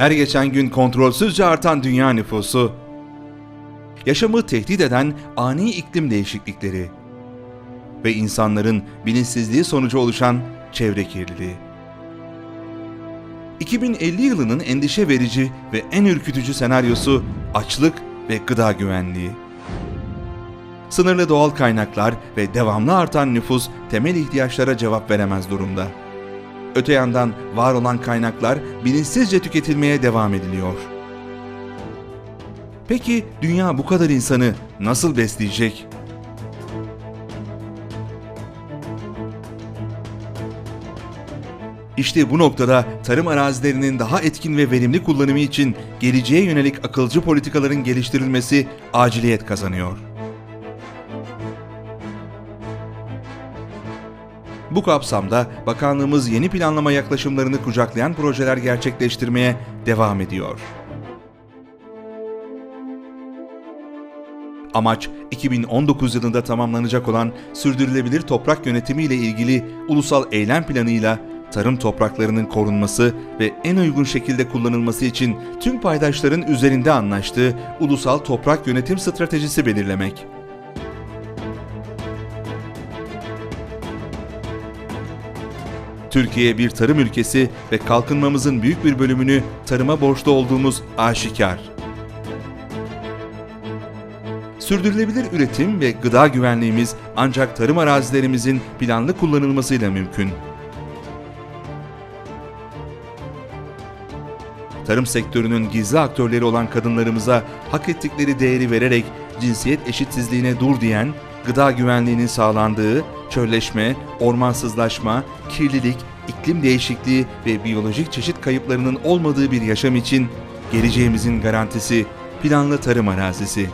her geçen gün kontrolsüzce artan dünya nüfusu, yaşamı tehdit eden ani iklim değişiklikleri ve insanların bilinçsizliği sonucu oluşan çevre kirliliği. 2050 yılının endişe verici ve en ürkütücü senaryosu açlık ve gıda güvenliği. Sınırlı doğal kaynaklar ve devamlı artan nüfus temel ihtiyaçlara cevap veremez durumda. Öte yandan var olan kaynaklar bilinçsizce tüketilmeye devam ediliyor. Peki dünya bu kadar insanı nasıl besleyecek? İşte bu noktada tarım arazilerinin daha etkin ve verimli kullanımı için geleceğe yönelik akılcı politikaların geliştirilmesi aciliyet kazanıyor. Bu kapsamda bakanlığımız yeni planlama yaklaşımlarını kucaklayan projeler gerçekleştirmeye devam ediyor. Amaç 2019 yılında tamamlanacak olan sürdürülebilir toprak yönetimi ile ilgili ulusal eylem planıyla tarım topraklarının korunması ve en uygun şekilde kullanılması için tüm paydaşların üzerinde anlaştığı ulusal toprak yönetim stratejisi belirlemek. Türkiye bir tarım ülkesi ve kalkınmamızın büyük bir bölümünü tarıma borçlu olduğumuz aşikar. Sürdürülebilir üretim ve gıda güvenliğimiz ancak tarım arazilerimizin planlı kullanılmasıyla mümkün. Tarım sektörünün gizli aktörleri olan kadınlarımıza hak ettikleri değeri vererek cinsiyet eşitsizliğine dur diyen, gıda güvenliğinin sağlandığı, çölleşme, ormansızlaşma, kirlilik, iklim değişikliği ve biyolojik çeşit kayıplarının olmadığı bir yaşam için geleceğimizin garantisi planlı tarım arazisi.